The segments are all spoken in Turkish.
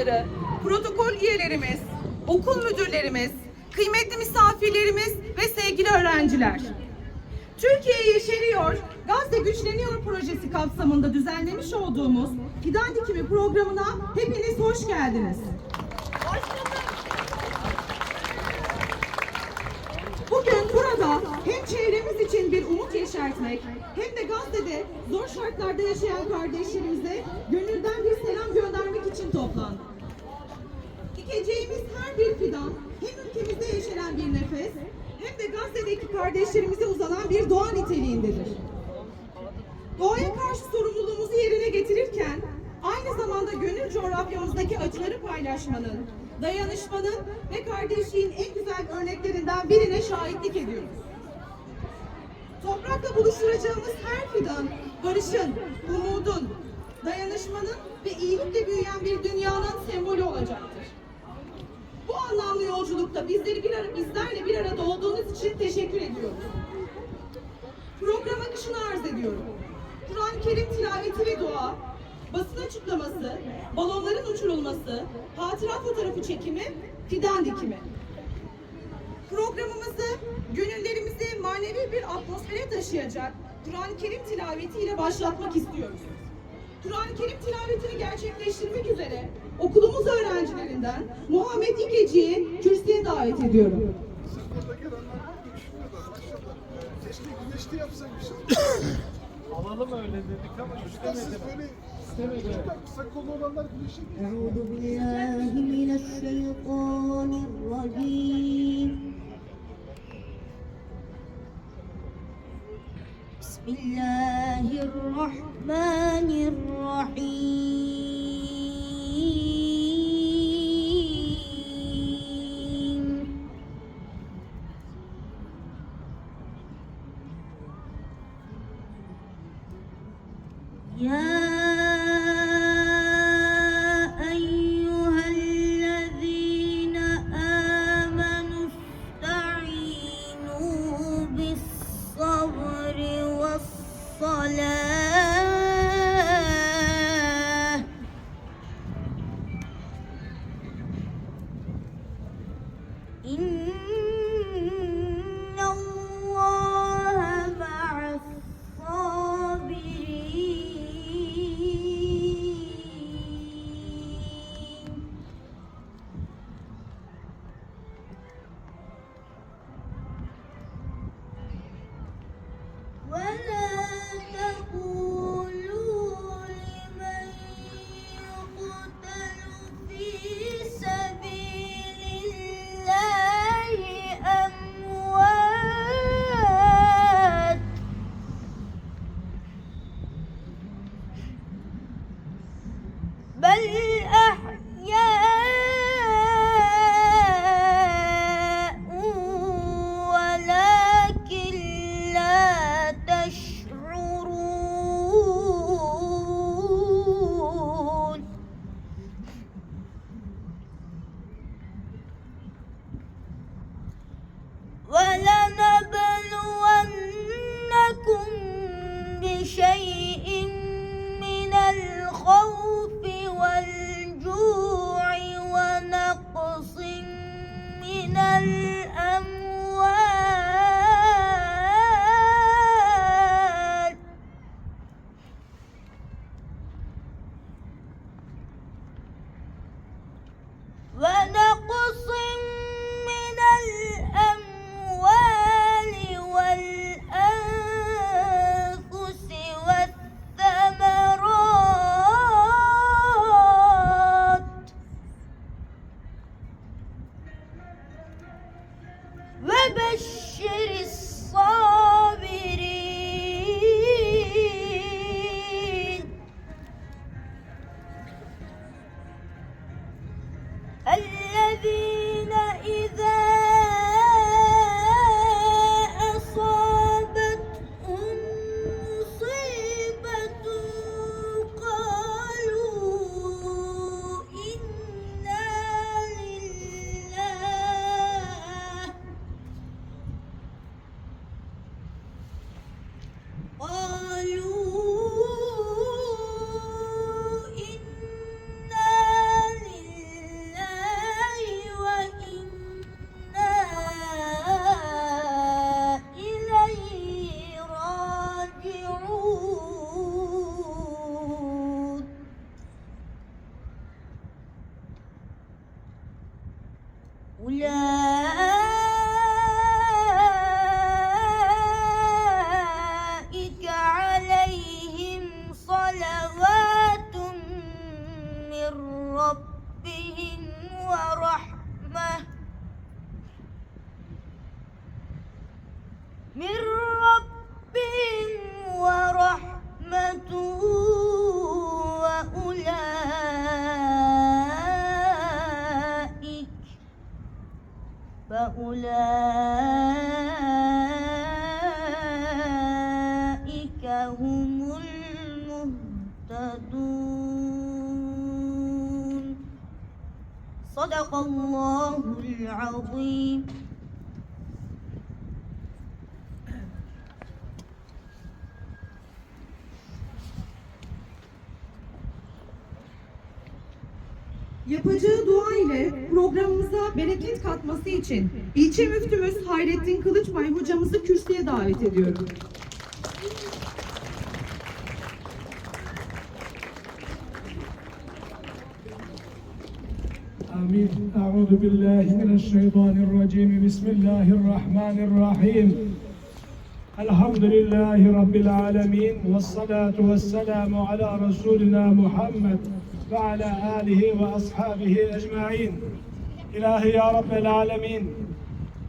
çalışanları, protokol üyelerimiz, okul müdürlerimiz, kıymetli misafirlerimiz ve sevgili öğrenciler. Türkiye Yeşeriyor, Gazze Güçleniyor projesi kapsamında düzenlemiş olduğumuz Fidan Dikimi programına hepiniz hoş geldiniz. Hem çevremiz için bir umut yeşertmek hem de Gazze'de zor şartlarda yaşayan kardeşlerimize gönülden bir selam göndermek için toplandık. Dikeceğimiz her bir fidan hem ülkemizde yeşeren bir nefes hem de Gazze'deki kardeşlerimize uzanan bir doğa niteliğindedir. Doğaya karşı sorumluluğumuzu yerine getirirken aynı zamanda gönül coğrafyamızdaki acıları paylaşmanın, dayanışmanın ve kardeşliğin en güzel örneklerinden birine şahitlik ediyoruz. Toprakla buluşturacağımız her fidan barışın, umudun, dayanışmanın ve iyilikle büyüyen bir dünyanın sembolü olacaktır. Bu anlamlı yolculukta bizleri bir ara, bizlerle bir arada olduğunuz için teşekkür ediyoruz. Program akışını arz ediyorum. Kur'an-ı Kerim tilaveti ve dua, basın açıklaması, balonların uçurulması, hatıra fotoğrafı çekimi, fidan dikimi. Programımızı gönüllerimizi manevi bir atmosfere taşıyacak Kur'an-ı Kerim tilavetiyle başlatmak istiyoruz. Kur'an-ı Kerim tilavetini gerçekleştirmek üzere okulumuz öğrencilerinden Muhammed İkeci'yi kürsüye davet ediyorum. Keşke güneşte yapsaymışız. Alalım öyle dedik ama istemedi. Böyle istemedi. Kısa kolu olanlar güneşe gidiyor. Euzu billahi يا أيها الذين آمنوا استعينوا بالصبر والصلاة. إن Yeah. فأولئك هم المهتدون صدق الله العظيم. Yapacağı dua ile programımıza bereket katması için ilçe müftümüz Hayrettin Kılıçbay hocamızı kürsüye davet ediyorum. آمين أعوذ بالله من الشيطان الرجيم بسم الله الرحمن الرحيم الحمد لله رب العالمين والصلاة والسلام على رسولنا محمد ve ala alihi ve ashabihi ecmain. İlahi ya Rabbel.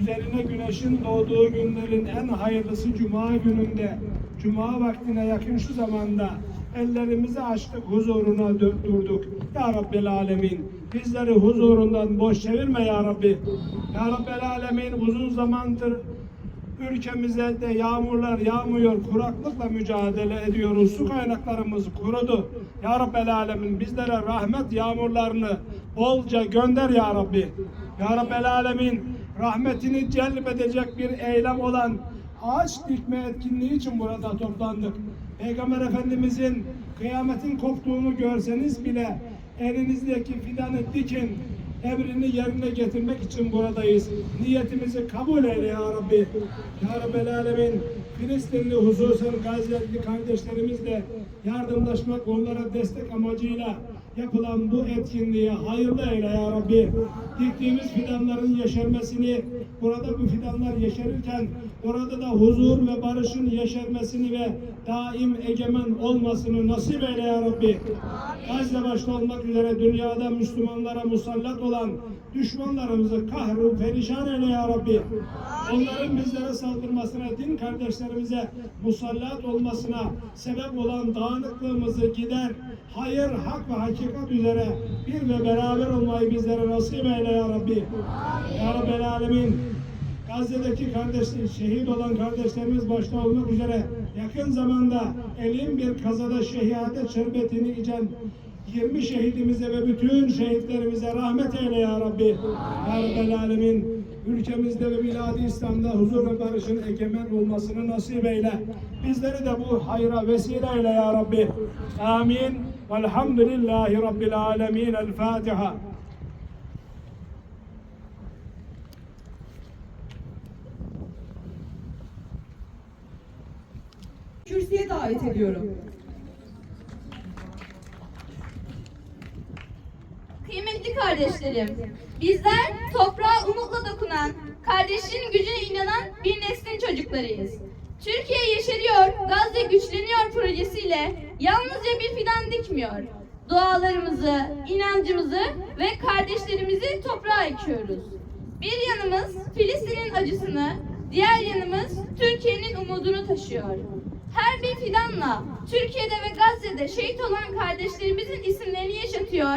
Üzerine güneşin doğduğu günlerin en hayırlısı cuma gününde, cuma vaktine yakın şu zamanda ellerimizi açtık huzuruna durduk. Ya Rabbel alemin bizleri huzurundan boş çevirme ya Rabbi. Ya Rabbel alemin uzun zamandır ülkemize de yağmurlar yağmıyor, kuraklıkla mücadele ediyoruz. Su kaynaklarımız kurudu. Ya Rabbel Alemin bizlere rahmet yağmurlarını bolca gönder Ya Rabbi. Ya Rabbel Alemin rahmetini celbedecek bir eylem olan ağaç dikme etkinliği için burada toplandık. Peygamber Efendimizin kıyametin koptuğunu görseniz bile elinizdeki fidanı dikin, emrini yerine getirmek için buradayız. Niyetimizi kabul eyle ya Rabbi. Ya Rabbel Alemin Filistinli hususen Gazze'li kardeşlerimizle yardımlaşmak, onlara destek amacıyla yapılan bu etkinliğe hayırlı eyle ya Rabbi. Diktiğimiz fidanların yeşermesini, burada bu fidanlar yeşerirken orada da huzur ve barışın yeşermesini ve daim egemen olmasını nasip eyle ya Rabbi. Gazze başta olmak üzere dünyada Müslümanlara musallat olan düşmanlarımızı kahru perişan eyle ya Rabbi. Onların bizlere saldırmasına, din kardeşlerimize musallat olmasına sebep olan dağınıklığımızı gider. Hayır, hak ve hakikat üzere bir ve beraber olmayı bizlere nasip eyle ya Rabbi. Ya Rabbel Alemin. Gazze'deki kardeşler, şehit olan kardeşlerimiz başta olmak üzere yakın zamanda elin bir kazada şehadet şerbetini içen 20 şehidimize ve bütün şehitlerimize rahmet eyle ya Rabbi. Rabbel Alemin. Ülkemizde ve bilad İslam'da huzur ve barışın egemen olmasını nasip eyle. Bizleri de bu hayra vesile eyle ya Rabbi. Amin. Velhamdülillahi Rabbil Alemin. El Fatiha. Kürsüye davet ediyorum. Kıymetli kardeşlerim, bizler toprağa umutla dokunan, kardeşliğin gücüne inanan bir neslin çocuklarıyız. Türkiye yeşeriyor, Gazze güçleniyor projesiyle yalnızca bir fidan dikmiyor. Dualarımızı, inancımızı ve kardeşlerimizi toprağa ekiyoruz. Bir yanımız Filistin'in acısını, diğer yanımız Türkiye'nin umudunu taşıyor. Her bir fidanla Türkiye'de ve Gazze'de şehit olan kardeşlerimizin isimlerini yaşatıyor.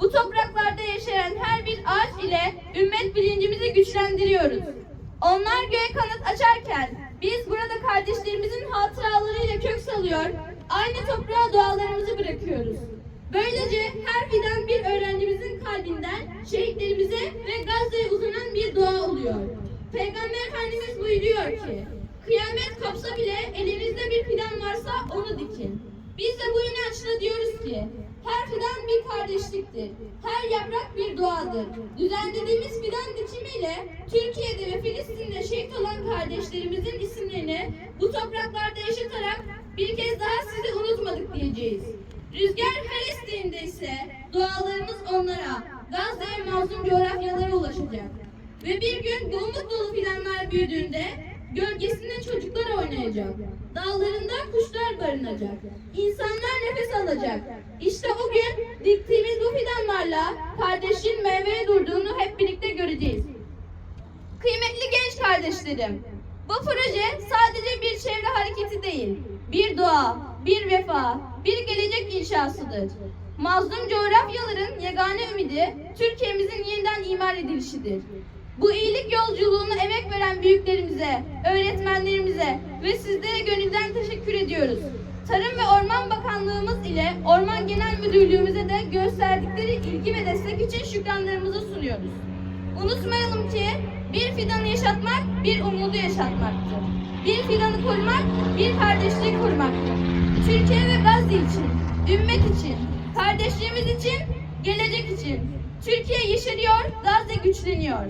Bu topraklarda yaşayan her bir ağaç ile ümmet bilincimizi güçlendiriyoruz. Onlar göğe kanat açarken biz burada kardeşlerimizin hatıralarıyla kök salıyor, aynı toprağa dualarımızı bırakıyoruz. Böylece her fidan bir öğrencimizin kalbinden şehitlerimize ve Gazze'ye uzanan bir dua oluyor. Peygamber Efendimiz buyuruyor ki, kıyamet kopsa bile elinizde bir fidan varsa onu dikin. Biz de bu inançla diyoruz ki, her fidan bir kardeşliktir. Her yaprak bir duadır. Düzenlediğimiz fidan dikimiyle Türkiye'de ve Filistin'de şehit olan kardeşlerimizin isimlerini bu topraklarda yaşatarak bir kez daha sizi unutmadık diyeceğiz. Rüzgar her estiğinde ise dualarımız onlara, Gazze ve mazlum coğrafyalara ulaşacak. Ve bir gün bu dolu fidanlar büyüdüğünde gölgesinde çocuklar oynayacak. Dallarında kuşlar barınacak. İnsanlar nefes alacak. İşte o gün diktiğimiz bu fidanlarla kardeşin meyveye durduğunu hep birlikte göreceğiz. Kıymetli genç kardeşlerim, bu proje sadece bir çevre hareketi değil, bir doğa, bir vefa, bir gelecek inşasıdır. Mazlum coğrafyaların yegane ümidi Türkiye'mizin yeniden imar edilişidir. Bu iyilik yolculuğunu emek veren büyüklerimize, öğretmenlerimize ve sizlere gönülden teşekkür ediyoruz. Tarım ve Orman Bakanlığımız ile Orman Genel Müdürlüğümüze de gösterdikleri ilgi ve destek için şükranlarımızı sunuyoruz. Unutmayalım ki bir fidanı yaşatmak bir umudu yaşatmaktır. Bir fidanı korumak bir kardeşliği korumaktır. Türkiye ve Gazze için, ümmet için, kardeşliğimiz için, gelecek için. Türkiye yeşeriyor, Gazze güçleniyor.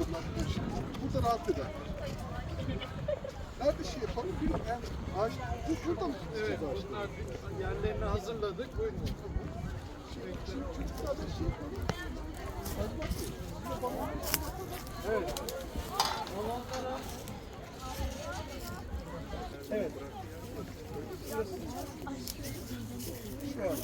İşlikler. Burada rahat eder. Nerede şey yapalım? Yani ağaç, bu şurada mı? Evet, bunlar yerlerini hazırladık. Buyurun. Şimdi, şimdi çocuklarla şey yapalım. Evet. Evet. Şu an.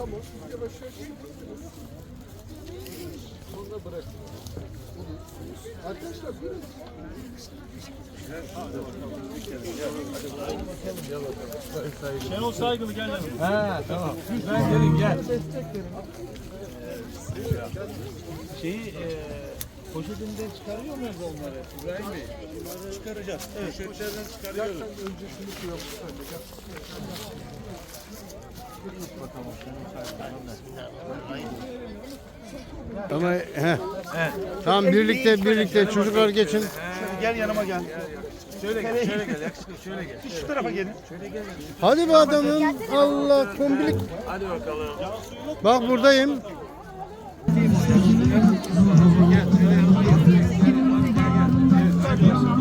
Tamam, yavaş yavaş. Sonra bırakın. Arkadaşlar buyurun. Şenol Saygılı gel yanıma. Ha tamam. Ben gelin gel. Şeyi e, poşetinden çıkarıyor muyuz onları İbrahim Bey? Çıkaracağız. Evet. Poşetlerden çıkarıyoruz. Önce şunu koyalım. Ama he. Tamam birlikte birlikte çocuklar geçin. Gel yanıma gel. Şöyle gel, şöyle gel. Yakışıklı şöyle gel. Şu tarafa gelin. Hadi be adamım. Allah kombilik. Hadi bakalım. Bak buradayım. Biraz